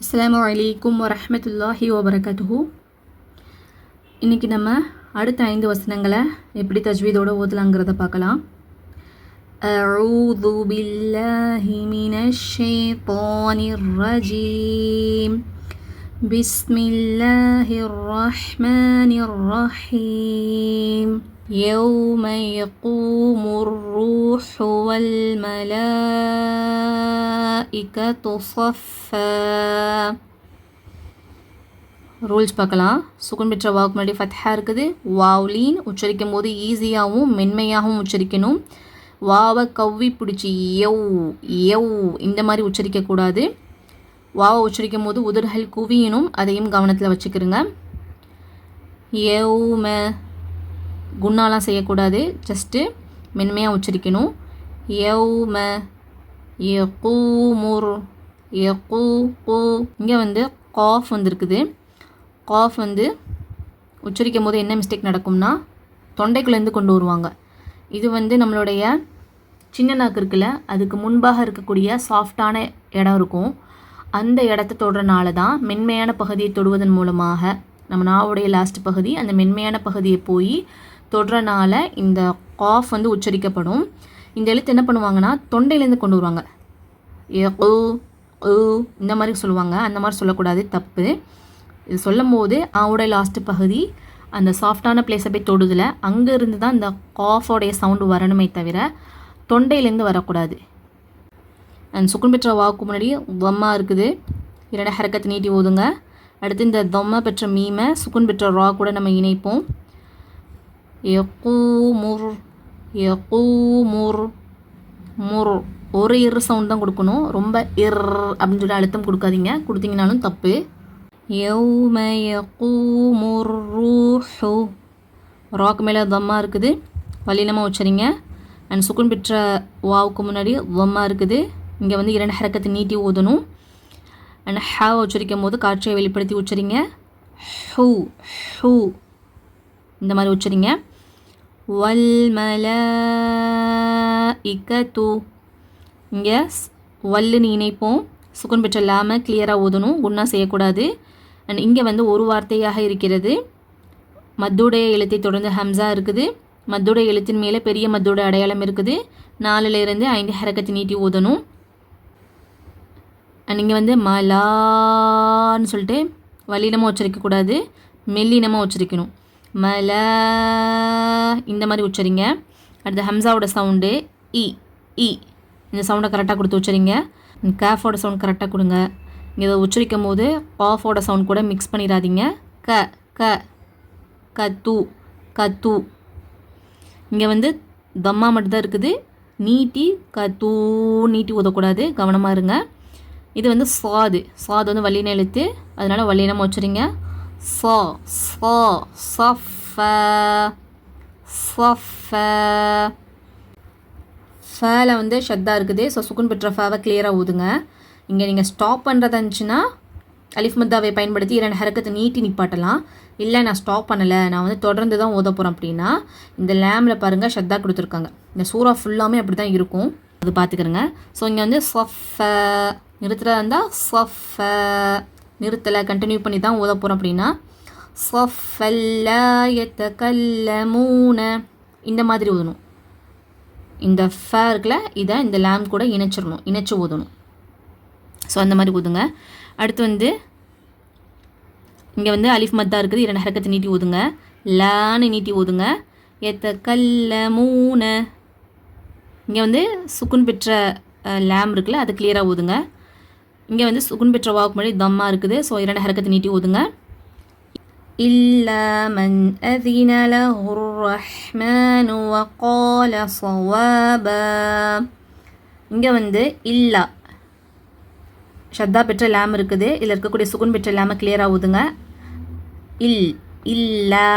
அஸ்ஸலாமு அலைக்கும் வரஹ்மத்துல்லாஹி வபரகாத்துஹு இன்றைக்கி நம்ம அடுத்த ஐந்து வசனங்களை எப்படி தஜ்வீதோட ஓதலாங்கிறத பார்க்கலாம் أعوذ بالله من الشيطان الرجيم بسم الله الرحمن الرحيم يوم يقوم الروح والملائكة صفا ரூல்ஸ் பார்க்கலாம் சுகுன் பெற்ற வாவுக்கு முன்னாடி ஃபத்ஹா இருக்குது வாவ்லீன் உச்சரிக்கும் போது ஈஸியாகவும் மென்மையாகவும் உச்சரிக்கணும் வாவை கவ்வி பிடிச்சி எவ் எவ் இந்த மாதிரி உச்சரிக்கக்கூடாது வாவை உச்சரிக்கும் போது உதிர்கள் குவியணும் அதையும் கவனத்தில் வச்சுக்கிறோங்க எவ் ம குண்ணாலாம் செய்யக்கூடாது. ஜஸ்ட்டு மென்மையாக உச்சரிக்கணும். எவ் ம எக்கூ முர் எக்கூ கூ இங்கே வந்து காஃப் வந்துருக்குது. காஃப் வந்து உச்சரிக்கும் போது என்ன மிஸ்டேக் நடக்கும்னா தொண்டைக்குள்ளேருந்து கொண்டு வருவாங்க. இது வந்து நம்மளுடைய சின்ன நாக்கு இருக்குல்ல அதுக்கு முன்பாக இருக்கக்கூடிய சாஃப்டான இடம் இருக்கும். அந்த இடத்த தொடுறனால தான் மென்மையான பகுதியை தொடுவதன் மூலமாக நம்ம நாவுடைய லாஸ்ட் பகுதி அந்த மென்மையான பகுதியை போய் தொடுறனால இந்த காஃப் வந்து உச்சரிக்கப்படும். இந்த எழுத்து என்ன பண்ணுவாங்கன்னா தொண்டையிலேருந்து கொண்டு வருவாங்க. ஏ இந்த மாதிரி சொல்லுவாங்க. அந்த மாதிரி சொல்லக்கூடாது தப்பு. இது சொல்லும் போது ஆவுடைய லாஸ்ட் பகுதி அந்த சாஃப்டான பிளேஸை போய் தொடுதில் அங்கேருந்து தான் இந்த காஃபோடைய சவுண்டு வரணுமே தவிர தொண்டையிலேருந்து வரக்கூடாது. அண்ட் சுக்குன் பெற்ற வாக்கு முன்னாடி தொம்மா இருக்குது. இரண்டு ஹரக்கத்தை நீட்டி ஓதுங்க. அடுத்து இந்த தொம்மா பெற்ற மீமை சுக்குன் பெற்ற ரா கூட நம்ம இணைப்போம். எக்கூமுர் எக்கூமுர் முர் ஒரு இர் சவுண்ட் தான் கொடுக்கணும். ரொம்ப இர் அப்படின்னு சொல்லி அழுத்தம் கொடுக்காதீங்க. கொடுத்தீங்கனாலும் தப்பு. யௌம யக்கூமுர் ரூஹு. ராக்கு மேலே தம்மா இருக்குது. வலினமாக உச்சரிங்க. அண்ட் சுக்குன் பெற்ற வாவுக்கு முன்னாடி தம்மா இருக்குது. இங்கே வந்து இரண்டு ஹரக்கத்தை நீட்டி ஓதணும். அண்ட் ஹா உச்சரிக்கும் போது காற்றை வெளிப்படுத்தி உச்சரிங்க. ஹூ ஹூ. இந்த மாதிரி உச்சரிங்க. வல் மல இக்கத்து இங்கே வல்லுன்னு இணைப்போம். சுக்குன் பெற்ற லாம கிளியராக ஓதணும் குன்னா செய்யக்கூடாது. அண்ட் இங்கே வந்து ஒரு வார்த்தையாக இருக்கிறது. மத்துடைய எழுத்தை தொடர்ந்து ஹம்சா இருக்குது. மத்துடைய எழுத்தின் மேலே பெரிய மத்தோட அடையாளம் இருக்குது. நாலுலேருந்து ஐந்து ஹரக்கத்தை நீட்டி ஓதணும் அண்ட் இங்கே வந்து மலான்னு சொல்லிட்டு வல்லினமாக உச்சரிக்கக்கூடாது. மெல்லினமாக உச்சரிக்கணும். மல. இந்த மாதிரி உச்சரிங்க. அடுத்து ஹம்சாவோட சவுண்டு இ இ. இந்த சவுண்டை கரெக்டாக கொடுத்து உச்சரிங்க. கேஃபோட சவுண்ட் கரெக்டாக கொடுங்க. இதை உச்சரிக்கும் போது ஆஃபோட சவுண்ட் கூட மிக்ஸ் பண்ணிடாதீங்க. க க கத்து கத்து இங்கே வந்து தம்மா மட்டும்தான் இருக்குது. நீட்டி கத்தூ நீட்டி ஊதக்கூடாது. கவனமாக இருங்க. இது வந்து சாது. சாது வந்து வல்லின எழுத்து அதனால் வல்லினமாக வச்சுருங்க ص ص சஃப சஃப. ஃபேல வந்து ஷத்தா இருக்குது. ஸோ சுக்குன் பெற்ற ஃபேவை கிளியராக ஊதுங்க. இங்கே நீங்கள் ஸ்டாப் பண்ணுறதா இருந்துச்சுன்னா அலிஃப் மத்தாவை பயன்படுத்தி இரண்டு ஹரக்கத்தை நீட்டி நிப்பாட்டலாம். இல்லை நான் ஸ்டாப் பண்ணலை. நான் வந்து தொடர்ந்து தான் ஓத போகிறேன் அப்படின்னா இந்த லேமில் பாருங்கள் ஷத்தா கொடுத்துருக்காங்க. இந்த சூறா ஃபுல்லாமே அப்படி தான் இருக்கும். அது பார்த்துக்கிறேங்க ஸோ இங்கே வந்து சஃப. நிறுத்துறதா இருந்தால் சஃப. நிறுத்தலை கண்டினியூ பண்ணி தான் ஓத போகிறோம் அப்படின்னா கல்ல மூண இந்த மாதிரி ஓதணும். இந்த ஃபே இருக்குல்ல இதை இந்த லேம் கூட இணைச்சிடணும் இணைச்சி ஊதணும் ஸோ அந்த மாதிரி ஊதுங்க அடுத்து வந்து இங்கே வந்து அலிஃப் மத்தா இருக்குது இரண்டு ஹரக்கத்தை நீட்டி ஓதுங்க. லான்னு நீட்டி ஊதுங்க எத்த கல்ல மூணு இங்கே வந்து சுக்குன் பெற்ற லேம் இருக்குல்ல அது கிளியராக ஊதுங்க இங்கே வந்து சுக்குன் பெற்ற வாக்கு முன்னாடி தம்மா இருக்குது ஸோ இரண்டு ஹரக்கத்தை நீட்டி ஊதுங்க إلا من أذن له الرحمن وقال صوابا இங்கே வந்து இல்லா ஷத்தா பெற்ற லேம் இருக்குது இதில் இருக்கக்கூடிய சுகுன் பெற்ற லேமை கிளியராக ஊதுங்க இல் இல்லா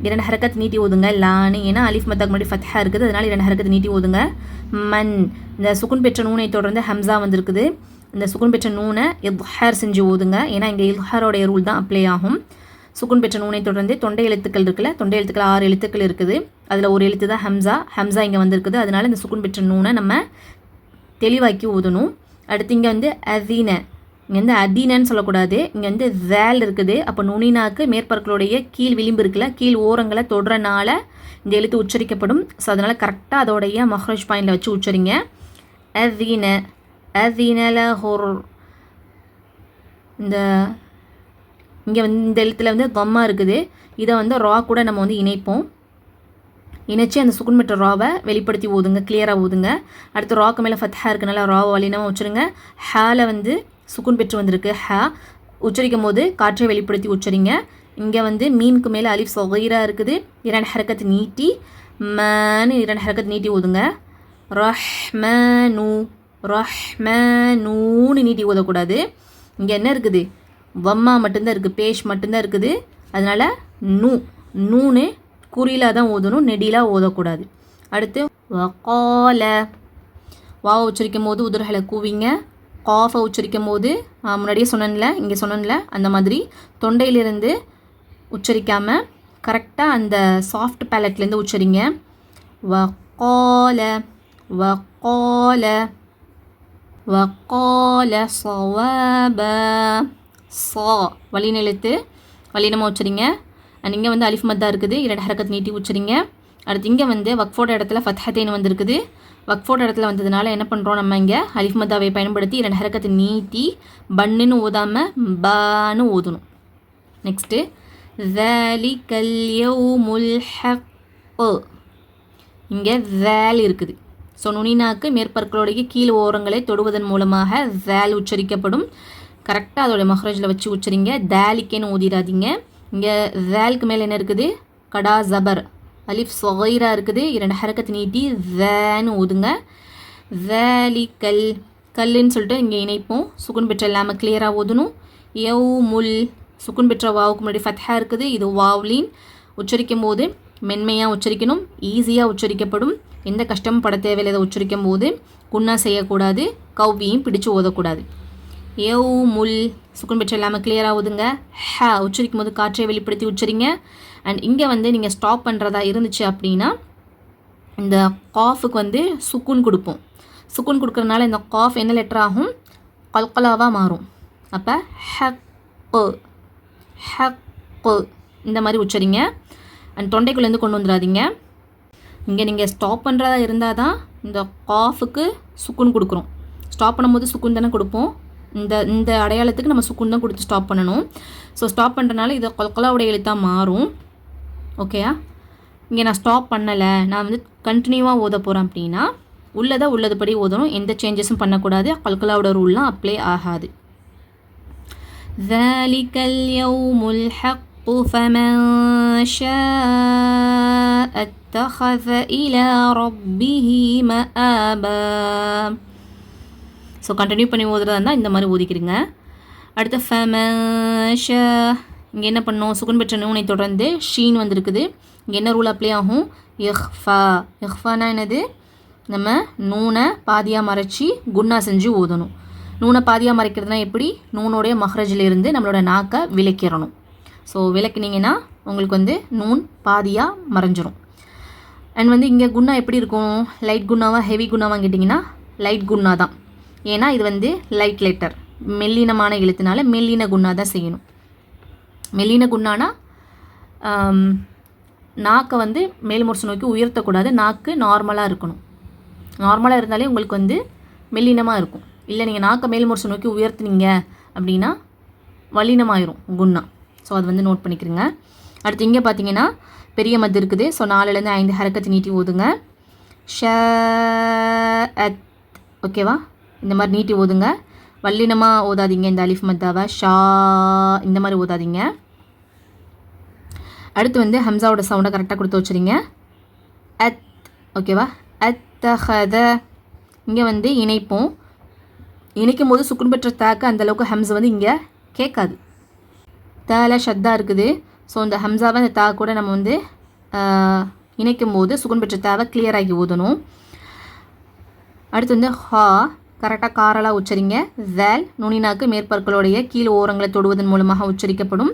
இரண்டு ஹரக்கத்தை நீட்டி ஊதுங்க லான்னு ஏன்னா அலிஃப் மத்தாக்கு முன்னாடி ஃபத்ஹா இருக்குது அதனால் இரண்டு ஹரக்கத்தை நீட்டி ஊதுங்க மன் இந்த சுகுன் பெற்ற நூனை தொடர்ந்து ஹம்சா வந்திருக்குது இந்த சுகுன் பெற்ற நூனை இஹார் செஞ்சு ஊதுங்க ஏன்னா இங்கே இஹாரோடைய ரூல் தான் அப்ளை ஆகும். சுக்குன் பெற்ற நூனை தொடர்ந்து தொண்டை எழுத்துக்கள் இருக்குல்ல? தொண்டை எழுத்துக்கள் ஆறு எழுத்துக்கள் இருக்குது. அதில் ஒரு எழுத்து தான் ஹம்சா. ஹம்சா இங்கே வந்திருக்குது. அதனால இந்த சுக்குன் பெற்ற நூனை நம்ம தெளிவாக்கி ஊதணும் அடுத்து இங்கே வந்து அதீன. இங்கே வந்து அதீனன்னு சொல்லக்கூடாது. இங்கே வந்து வேல் இருக்குது. அப்போ நுனினாக்கு மேற்பற்களுடைய கீழ் விளிம்பு இருக்குல்ல? கீழ் ஓரங்களை தொடுறனால இந்த எழுத்து உச்சரிக்கப்படும். ஸோ அதனால் கரெக்டாக அதோடைய மஹ்ரஜ் பாயிண்டில் வச்சு உச்சரிங்க. அதீன. அதீனல இந்த இங்கே வந்து இந்த எழுத்துல வந்து தம்மா இருக்குது. இதை வந்து ரா கூட நம்ம வந்து இணைப்போம். இணைச்சி அந்த சுக்குன் பெற்ற ராவை வெளிப்படுத்தி ஊதுங்க கிளியராக ஓதுங்க அடுத்து ராக்கு மேலே ஃபத்ஹா இருக்கனால ராவை வலினமாக வச்சுருங்க ஹேல வந்து சுக்குன் பெற்று வந்திருக்கு. ஹே உச்சரிக்கும் போது காற்றை வெளிப்படுத்தி உச்சரிங்க. இங்கே வந்து மீனுக்கு மேலே அலிஃப் சொகீராக இருக்குது. இரண்டு ஹரக்கத்து நீட்டி மேனு இரண்டு ஹரக்கத்து நீட்டி ஓதுங்க ரஹ்மனு. ரஹ்மனூன்னு நீட்டி ஊதக்கூடாது. இங்கே என்ன இருக்குது? வம்மா மட்டும்தான் இருக்குது பேஷ் மட்டும்தான் இருக்குது. அதனால் நூ நூன்னு குறியிலாக தான் ஓதணும் நெடிலாக ஓதக்கூடாது அடுத்து வகால. வாவை உச்சரிக்கும் போது உதிர்களை கூவிங்க. காஃபை உச்சரிக்கும் போது முன்னாடியே சொன்னல இங்கே சொன்னல அந்த மாதிரி தொண்டையிலிருந்து உச்சரிக்காமல் கரெக்டாக அந்த சாஃப்ட் பேலட்லேருந்து உச்சரிங்க. வக்கால வக்கால வக்கால சவாப ச வழிநெழுத்து. வழினமாக உச்சரிங்க. அண்ட் இங்கே வந்து அலிஃப் மத்தா இருக்குது. இரண்டு ஹரக்கத் நீட்டி உச்சரிங்க. அடுத்து இங்கே வந்து வக்ஃபோட இடத்துல ஃபத்ஹத்தேன்னு வந்திருக்குது. வக்ஃபோட இடத்துல வந்ததுனால என்ன பண்ணுறோம் நம்ம இங்கே? அலிஃப் மத்தாவை பயன்படுத்தி இரண்டு ஹரக்கத்தை நீட்டி பண்ணுன்னு ஓதாமல் பான்னு ஓதணும் நெக்ஸ்ட்டு வேலி கல்யோ முல் ஹக் இங்கே வேலி இருக்குது. ஸோ நுனினாக்கு மேற்பற்களுடைய கீழ் ஓரங்களை தொடுவதன் மூலமாக வேல் உச்சரிக்கப்படும். கரெக்டாக அதோடைய மஹரஜில் வச்சு உச்சரிங்க. தேலிக்கேன்னு ஊதிடாதீங்க இங்கே வேலுக்கு மேலே என்ன இருக்குது? கடா ஜபர். அலிஃப் சொகைரா இருக்குது. இரண்டு ஹரக்கத்து நீட்டி வேன்னு ஊதுங்க. வேலி கல் கல்லுன்னு சொல்லிட்டு இங்கே இணைப்போம். சுகுன் பெற்ற இல்லாமல் கிளியராக ஓதணும் எவ் முல் சுக்குன் பெற்ற வாவுக்கு முன்னாடி ஃபத்ஹா இருக்குது. இது வாவ்லின். உச்சரிக்கும் போது மென்மையாக உச்சரிக்கணும் ஈஸியாக உச்சரிக்கப்படும். எந்த கஷ்டமும் பட தேவையில்லை இதை உச்சரிக்கும் போது குன்னா செய்யக்கூடாது கவ்வியும் பிடிச்சு ஓதக்கூடாது. ஏவு முல் சுக்குன் பெற்ற இல்லாமல் கிளியராக ஓதுங்க. ஹ உச்சரிக்கும் போது காற்றை வெளிப்படுத்தி உச்சரிங்க. அண்ட் இங்கே வந்து நீங்கள் ஸ்டாப் பண்ணுறதா இருந்துச்சு அப்படின்னா இந்த காஃபுக்கு வந்து சுக்குன் கொடுப்போம். சுக்குன் கொடுக்குறனால இந்த காஃப் என்ன லெட்டர் ஆகும்? கல்கலாவாக மாறும். அப்போ ஹக்கு ஹக்கு இந்த மாதிரி உச்சரிங்க. அண்ட் தொண்டைக்குள்ளேருந்து கொண்டு வந்துடாதீங்க இங்கே நீங்கள் ஸ்டாப் பண்ணுறதா இருந்தால் தான் இந்த காஃபுக்கு சுக்குன் கொடுக்குறோம் ஸ்டாப் பண்ணும்போது சுக்குன் தானே கொடுப்போம் இந்த இந்த அடையாளத்துக்கு நம்ம சுக்குன் தான் கொடுத்து ஸ்டாப் பண்ணணும் ஸோ ஸ்டாப் பண்ணுறனால இது கொல்கலாவுடைய எழுத்தாக மாறும் ஓகேயா இங்கே நான் ஸ்டாப் பண்ணலை நான் வந்து கண்டினியூவாக ஓத போகிறேன் அப்படின்னா உள்ளதை உள்ளதுபடி ஓதணும் எந்த சேஞ்சஸும் பண்ணக்கூடாது கல்கலாவோட ரூல்லாம் அப்ளை ஆகாது ذلك اليوم الحق فمن شاء اتخذ إلى ربه مآبا ஸோ கண்டினியூ பண்ணி ஓதுறதா இருந்தால் இந்த மாதிரி ஓதிக்கிறீங்க அடுத்து ஃபமஷ இங்கே என்ன பண்ணோம் சுகுன் பெற்ற நூனை தொடர்ந்து ஷீன் வந்திருக்குது இங்கே என்ன ரூல் அப்ளை ஆகும் இஹ்ஃபா இஹ்ஃபானா என்னது நம்ம நூனை பாதியாக மறைச்சி குன்னா செஞ்சு ஓதணும் நூனை பாதியாக மறைக்கிறதுனா எப்படி நூனோடைய மஹ்ரஜில் இருந்து நம்மளோட நாக்கை விலக்கிடணும் ஸோ விளக்குனீங்கன்னா உங்களுக்கு வந்து நூன் பாதியாக மறைஞ்சிரும். அண்ட் வந்து இங்கே குன்னா எப்படி இருக்கும்? லைட் குன்னாவா ஹெவி குன்னாவா கேட்டிங்கன்னா லைட் குன்னா தான். ஏன்னா இது வந்து லைட் லெட்டர் மெல்லினமான எழுத்துனால மெல்லின குன்னா தான் செய்யணும். மெல்லின குன்னானா நாக்கை வந்து மேல்முரசு நோக்கி உயர்த்தக்கூடாது. நாக்கு நார்மலாக இருக்கணும். நார்மலாக இருந்தாலே உங்களுக்கு வந்து மெல்லினமாக இருக்கும். இல்லை நீங்கள் நாக்கை மேல்முரசு நோக்கி உயர்த்துனீங்க அப்படின்னா வல்லினமாயிரும் குன்னா. ஸோ அது வந்து நோட் பண்ணிக்கிறங்க. அடுத்து இங்கே பார்த்தீங்கன்னா பெரிய மது இருக்குது. ஸோ நாலுலேருந்து ஐந்து ஹரக்கத்து நீட்டி ஓதுங்க. ஷ அத் ஓகேவா இந்த மாதிரி நீட்டி ஓதுங்க. வல்லினமாக ஓதாதீங்க இந்த அலிஃப் மத்தாவை. ஷா இந்த மாதிரி ஓதாதீங்க. அடுத்து வந்து ஹம்சாவோட சவுண்டை கரெக்டாக கொடுத்து வச்சுருங்க. அத் ஓகேவா அத்தஹத. இங்கே வந்து இணைப்போம். இணைக்கும் போது சுக்குன் பெற்ற தாக்கு அந்தளவுக்கு ஹம்ஸ் வந்து இங்கே கேட்காது. தலை ஷத்தா இருக்குது. ஸோ இந்த ஹம்சாவை இந்த தா கூட நம்ம வந்து இணைக்கும் போது சுகுன் பெற்ற தாவை கிளியர் ஆகி ஊதணும். அடுத்து வந்து ஹா கரெக்டாக காரலாக உச்சரிங்க. வேல் நுனினாக்கு மேற்பற்களுடைய கீழ் ஓரங்களை தொடுவதன் மூலமாக உச்சரிக்கப்படும்.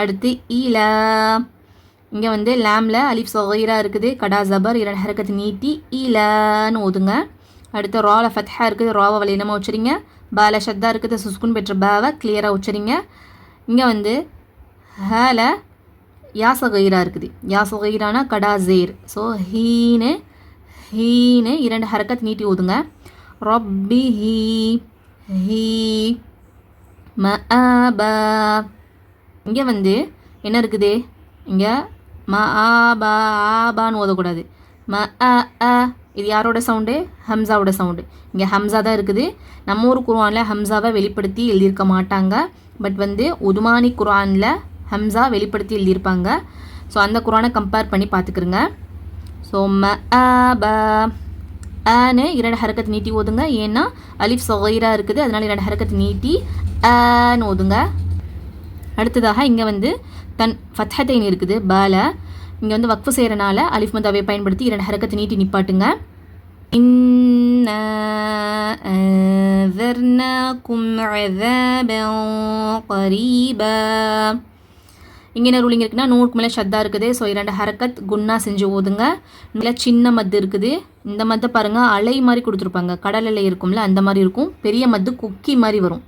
அடுத்து ஈல இங்கே வந்து லேமில் அலிஃப் சொகீரா இருக்குது. கடா ஜபர் இரண்டு ஹரக்கத்து நீட்டி ஈலன்னு ஓதுங்க அடுத்து ராவில் ஃபத்ஹா இருக்குது. ராவை வலையினமாக உச்சரிங்க. பால ஷத்தா இருக்குது. சுஸ்குன் பெற்ற பாவை கிளியராக உச்சரிங்க. இங்கே வந்து ஹேல யாசகீரா இருக்குது. யாசகீரானா கடா ஜேர் ஸோ ஹீனு ஹீனு இரண்டு ஹரக்கத் நீட்டி ஊதுங்க. ரொப்பி ஹீ ஹீ ம இங்கே வந்து என்ன இருக்குது? இங்கே ம ஆபா ஆபான்னு ஓதக்கூடாது ம அ அ. இது யாரோட சவுண்டு? ஹம்சாவோட சவுண்டு. இங்கே ஹம்சா தான் இருக்குது. நம்ம ஊர் குர்ஆனில் ஹம்சாவை வெளிப்படுத்தி எழுதியிருக்க மாட்டாங்க. பட் வந்து உதுமானி குரானில் ஹம்சா வெளிப்படுத்தி எழுதியிருப்பாங்க. ஸோ அந்த குரானை கம்பேர் பண்ணி பார்த்துக்கிறங்க ஸோ ம அ ப ஆனு இரண்டு ஹரக்கத்து நீட்டி ஓதுங்க. ஏன்னா அலிஃப் சொகைராக இருக்குது. அதனால் இரண்டு ஹரக்கத்து நீட்டி ஆன்னு ஓதுங்க. அடுத்ததாக இங்கே வந்து தன் ஃபத்ஹத்தைன் இருக்குது. பால. இங்கே வந்து வக்ஃபு செய்கிறனால அலிஃப் மதாவை பயன்படுத்தி இரண்டு ஹரக்கத்தை நீட்டி நிப்பாட்டுங்க. இங்கே என்ன ரூலிங் இருக்குன்னா நூறுக்கு மேலே ஷத்தா இருக்குது. ஸோ இரண்டு ஹரக்கத் குன்னா செஞ்சு ஓதுங்க. மேலே சின்ன மத்து இருக்குது. இந்த மத்தை பாருங்கள் அலை மாதிரி கொடுத்துருப்பாங்க. கடல் அலை இருக்கும்ல அந்த மாதிரி இருக்கும். பெரிய மத்து குக்கி மாதிரி வரும்.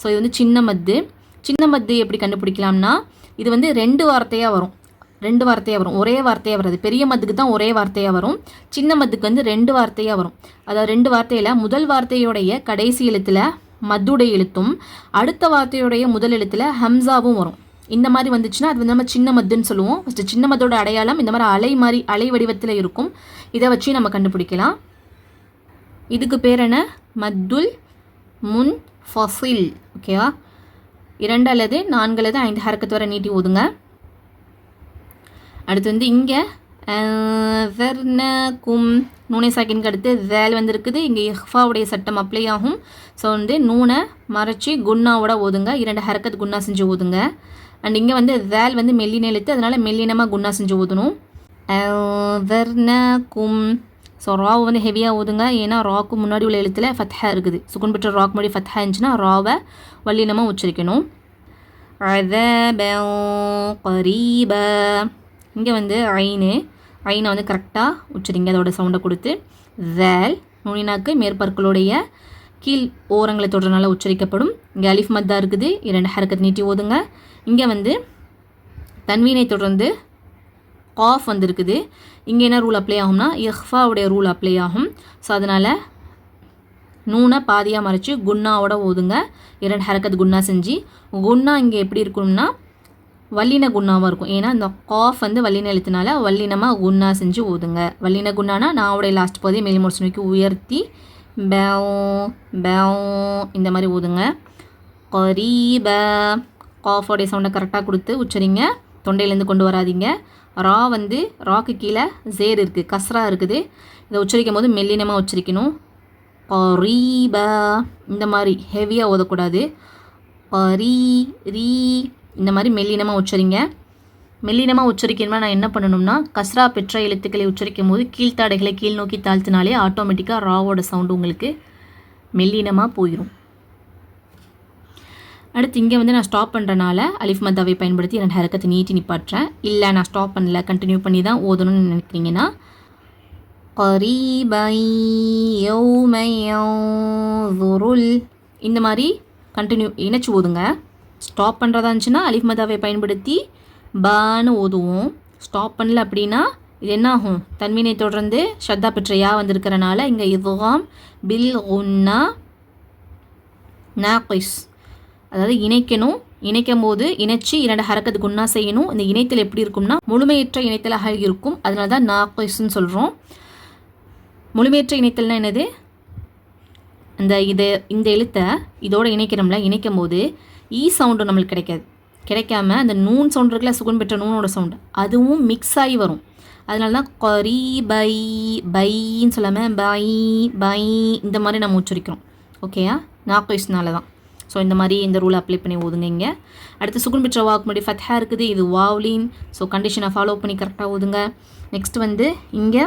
ஸோ இது வந்து சின்ன மத்து. சின்ன மத்து எப்படி கண்டுபிடிக்கலாம்னா இது வந்து ரெண்டு வார்த்தையாக வரும். ரெண்டு வார்த்தையாக வரும். ஒரே வார்த்தையாக வராது. பெரிய மத்துக்கு தான் ஒரே வார்த்தையாக வரும். சின்ன மத்துக்கு வந்து ரெண்டு வார்த்தையாக வரும். அதாவது ரெண்டு வார்த்தையில் முதல் வார்த்தையுடைய கடைசி எழுத்தில் மத்துடைய எழுத்தும் அடுத்த வார்த்தையுடைய முதல் எழுத்தில் ஹம்சாவும் வரும். இந்த மாதிரி வந்துச்சுன்னா அது வந்து நம்ம சின்ன மத்துன்னு சொல்லுவோம். ஃபஸ்ட்டு சின்ன மத்தோட அடையாளம் இந்த மாதிரி அலை மாதிரி அலை வடிவத்தில் இருக்கும். இதை வச்சு நம்ம கண்டுபிடிக்கலாம். இதுக்கு பேர் என்ன? மத்துல் முன் ஃபசில். ஓகேவா? இரண்டு அல்லது நான்கு அல்லது ஐந்து ஹரக்கத்து வரை நீட்டி ஓதுங்க. அடுத்து வந்து இங்கே வெர்ன கும் நூனை சாக்கின்க்கு அடுத்து வேல் வந்திருக்குது. இங்கே இஹ்ஃபாவுடைய சட்டம் அப்ளை ஆகும். ஸோ வந்து நூனை மறைச்சி குன்னாவோட ஓதுங்க. இரண்டு ஹரக்கத் குன்னா செஞ்சு ஓதுங்க. அண்ட் இங்கே வந்து வேல் வந்து மெல்லின எழுத்து அதனால் மெல்லினமாக குன்னா செஞ்சு ஓதணும். வெர்ன கும். ஸோ ராவை வந்து ஹெவியாக ஓதுங்க. ஏன்னா ராக்கு முன்னாடி உள்ள எழுத்தில் ஃபத்ஹா இருக்குது. சுகுன் பெற்ற ராக் முன்னாடி ஃபத்ஹா இருந்துச்சுன்னா ராவை வள்ளினமாக உச்சரிக்கணும். அதப கரீப. இங்கே வந்து ஐனு. ஐனை வந்து கரெக்டாக உச்சரிங்க. அதோட சவுண்டை கொடுத்து வேல் நுனினாக்கு மேற்பற்களுடைய கீழ் ஓரங்களை தொடர்னால உச்சரிக்கப்படும். இங்கே அலிஃப் மத்தா இருக்குது. இரண்டு ஹரக்கத் நீட்டி ஓதுங்க. இங்கே வந்து தன்வீனை தொடர்ந்து ஆஃப் வந்துருக்குது. இங்கே என்ன ரூல் அப்ளை ஆகும்னா இஹ்ஃபாவுடைய ரூல் அப்ளை ஆகும். ஸோ அதனால் நூனை பாதியாக மறைச்சி குன்னாவோட ஓதுங்க. இரண்டு ஹரக்கத் குன்னா செஞ்சு குன்னா இங்கே எப்படி இருக்கணும்னா வல்லின குன்னாவாக இருக்கும். ஏன்னா இந்த காஃப் வந்து வல்லின எழுத்துனால வல்லினமாக குன்னா செஞ்சு ஓதுங்க வல்லின குன்னானா நாவுடைய லாஸ்ட் போதே மேல் முடிச்சு நோக்கி உயர்த்தி பேவ் பேவ் இந்த மாதிரி ஊதுங்க. கரீப. காஃபோடைய சவுண்டை கரெக்டாக கொடுத்து உச்சரிங்க. தொண்டையிலேருந்து கொண்டு வராதிங்க. ரா வந்து ராக்கு கீழே ஜேர் இருக்குது கஸ்ரா இருக்குது. இதை உச்சரிக்கும் போது மெல்லினமாக உச்சரிக்கணும். கரீப. இந்த மாதிரி ஹெவியாக ஓதக்கூடாது கரீ ரீ இந்த மாதிரி மெல்லினமாக உச்சரிங்க. மெல்லினமாக உச்சரிக்கணும்னா நான் என்ன பண்ணணும்னா கஸ்ரா பெற்ற எழுத்துக்களை உச்சரிக்கும் போது கீழ்த்தாடைகளை கீழ் நோக்கி தாழ்த்தினாலே ஆட்டோமேட்டிக்காக ராவோட சவுண்டு உங்களுக்கு மெல்லினமாக போயிடும் அடுத்து இங்கே வந்து நான் ஸ்டாப் பண்ணுறனால அலிஃப் மத்தாவை பயன்படுத்தி ரெண்டு ஹரக்கத்தை நீட்டி நிப்பாட்டுறேன். இல்லை நான் ஸ்டாப் பண்ணல கண்டினியூ பண்ணி தான் ஓதணும்னு நினைக்கிறீங்கன்னா இந்த மாதிரி கண்டினியூ இணைச்சி ஓதுங்க. ஸ்டாப் பண்ணுறதா இருந்துச்சுன்னா அலிஃப் மதாவை பயன்படுத்தி பான்னு ஓதுவோம். ஸ்டாப் பண்ணல அப்படின்னா இது என்ன ஆகும் தன்மீனை தொடர்ந்து ஷத்தா பெற்ற யா வந்திருக்கிறனால இங்கே இதுவாம் பில் உன்னா நாக்கிஸ். அதாவது இணைக்கணும். இணைக்கும் போது இணைச்சி இரண்டு ஹரக்கத்து குன்னா செய்யணும். இந்த இணைத்தல் எப்படி இருக்கும்னா முழுமையற்ற இணைத்தலாக இருக்கும். அதனால தான் நாக்கிஸ்ன்னு சொல்கிறோம் முழுமையற்ற இணைத்தல்னா என்னது? அந்த இது இந்த எழுத்தை இதோடு இணைக்கிறோம்ல. இணைக்கும் போது E ஈ சவுண்டு நம்மளுக்கு கிடைக்காது. கிடைக்காம அந்த நூன் சவுண்ட் இருக்குல்ல சுகன் பெற்ற நூனோட சவுண்டு அதுவும் மிக்ஸ் ஆகி வரும். அதனால தான் கொரி பை பைன்னு சொல்லாமல் பை பை இந்த மாதிரி நம்ம உச்சரிக்கிறோம். ஓகேயா நாக்கொய்ஸ்னால தான். ஸோ இந்த மாதிரி இந்த ரூலை அப்ளை பண்ணி ஓதுங்க இங்கே அடுத்து சுகுன் பெற்ற வாக்கு முன்னாடி ஃபத்ஹா இருக்குது. இது வாவ்லின். ஸோ கண்டிஷனை ஃபாலோ பண்ணி கரெக்டாக ஓதுங்க நெக்ஸ்ட் வந்து இங்கே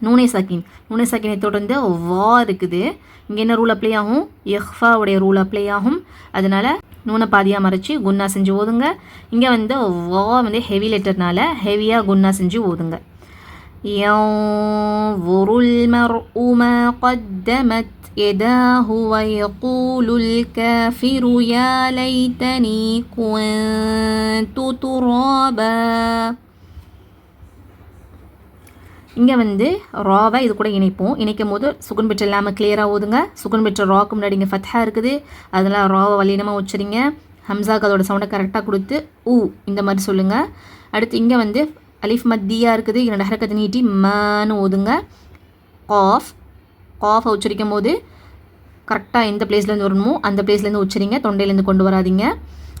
நூனே சாக்கின் நூனே சாக்கினை தொடர்ந்து வா இருக்குது இங்கே என்ன ரூல் அப்ளை ஆகும் எஹ்ஃபாவுடைய ரூல் அப்ளை ஆகும் அதனால் நூனை பாதியாக மறைச்சி குன்னா செஞ்சு ஓதுங்க இங்கே வந்து வா வந்து ஹெவி லெட்டர்னால ஹெவியாக குன்னா செஞ்சு ஓதுங்க ينظر المرء ما قدمت يداه ويقول الكافر يا ليتني كنت ترابا இங்கே வந்து ராவை இது கூட இணைப்போம். இணைக்கும் போது சுகுன் பெற்ற இல்லாமல் கிளியராக ஓதுங்க. சுகுன் பெற்ற ராக்கு முன்னாடி இங்கே ஃபத்ஹா இருக்குது. அதெல்லாம் ராவை வலினமாக உச்சரிங்க. ஹம்சாக்கு அதோட சவுண்டை கரெக்டாக கொடுத்து ஊ இந்த மாதிரி சொல்லுங்கள் அடுத்து இங்கே வந்து அலிஃப் மத்தியாக இருக்குது. இரண்டு ஹரக்கத்தை நீட்டி மன்னு ஓதுங்க. காஃப். காஃபை உச்சரிக்கும் போது கரெக்டாக எந்த பிளேஸ்லேருந்து வரணுமோ அந்த பிளேஸ்லேருந்து உச்சரிங்க. தொண்டையிலேருந்து கொண்டு வராதிங்க.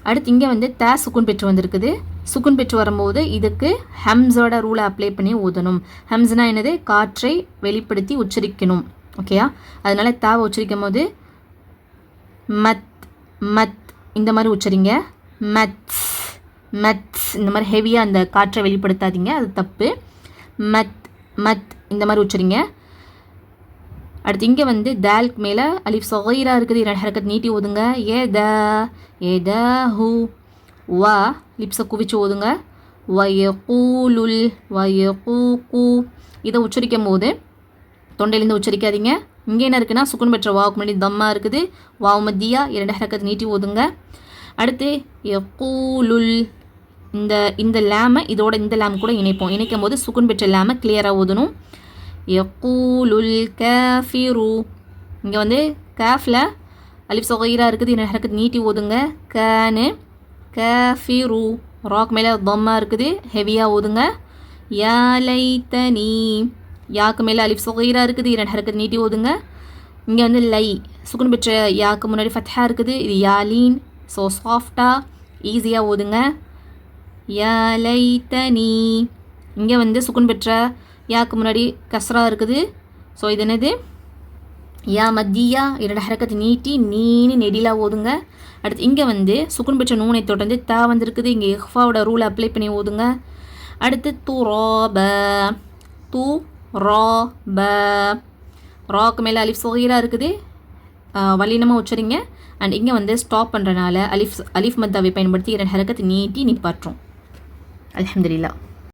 அடுத்து இங்கே வந்து தே சுக்குன் பெற்று வந்திருக்குது. சுக்குன் பெற்று வரும்போது இதுக்கு ஹம்ஸோட ரூலை அப்ளை பண்ணி ஊதணும். ஹம்ஸ்னா என்னது? காற்றை வெளிப்படுத்தி உச்சரிக்கணும். ஓகேயா அதனால தாவை உச்சரிக்கும் போது மத் மத் இந்த மாதிரி உச்சரிங்க. மத்ஸ் மத்ஸ் இந்த மாதிரி ஹெவியாக அந்த காற்றை வெளிப்படுத்தாதீங்க. அது தப்பு. மத் மத் இந்த மாதிரி உச்சரிங்க. அடுத்து இங்கே வந்து தால்க்கு மேலே அலிஃப் சொகைரா இருக்குது. இரண்டு ஹரக்கத் நீட்டி ஓதுங்க ஏ த ஏ த ஹூ. வா லிப்ஸை குவிச்சு ஓதுங்க. வயகூலுல் வயகூ இதை உச்சரிக்கும் போது தொண்டையிலேருந்து உச்சரிக்காதீங்க. இங்கே என்ன இருக்குன்னா சுக்குன் பெற்ற வாவுக்கு முன்னாடி தம்மா இருக்குது. வாவு மத்தியா இரண்டு ஹரக்கத் நீட்டி ஓதுங்க. அடுத்து யகூலுல் இந்த இந்த லேமை இதோட இந்த லேம் கூட இணைப்போம். இணைக்கும் போது சுக்குன் பெற்ற லேமை கிளியராக ஓதணும். யகூலுல் கேஃபிரு இங்கே வந்து கேஃபில் அலிப் சொகைராக இருக்குது இரண்டு ஹரக்கத் நீட்டி ஓதுங்க. கேனு கஃபிரு. ராக் மேலே தம்மா இருக்குது. ஹெவியாக ஓதுங்க. யா லைத்தனி. யாக்கு மேலே அலிஃப் சொகைராக இருக்குது. இரண்டு ஹரக்கத் நீட்டி ஓதுங்க. இங்கே வந்து லை. சுக்குன் பெற்ற யாக்கு முன்னாடி ஃபத்ஹா இருக்குது. இது யாலீன் ஸோ சாஃப்டாக ஈஸியாக ஓதுங்க. யா லைத்தனி. இங்கே வந்து சுக்குன் பெற்ற யாக்கு முன்னாடி கஸ்ரா இருக்குது. ஸோ இது என்னது? யா மத்தியா இரண்டு ஹரக்கத்தை நீட்டி நீனு நெடிலா ஓதுங்க. அடுத்து இங்கே வந்து சுக்குன் பெற்ற நூனை தொடர்ந்து தா வந்திருக்குது. இங்கே எஃபாவோட ரூலை அப்ளை பண்ணி ஓதுங்க. அடுத்து தூ ரோப ப. து ரோ ப. ராக்கு மேலே அலிஃப் சொகீராக இருக்குது. வலினமாக உச்சரிங்க. அண்ட் இங்கே வந்து ஸ்டாப் பண்ணுறனால அலிஃப் அலிஃப் மத்தாவை பயன்படுத்தி இரண்டு ஹரக்கத்தை நீட்டி நிப்பாற்றும். அலமதுல்லா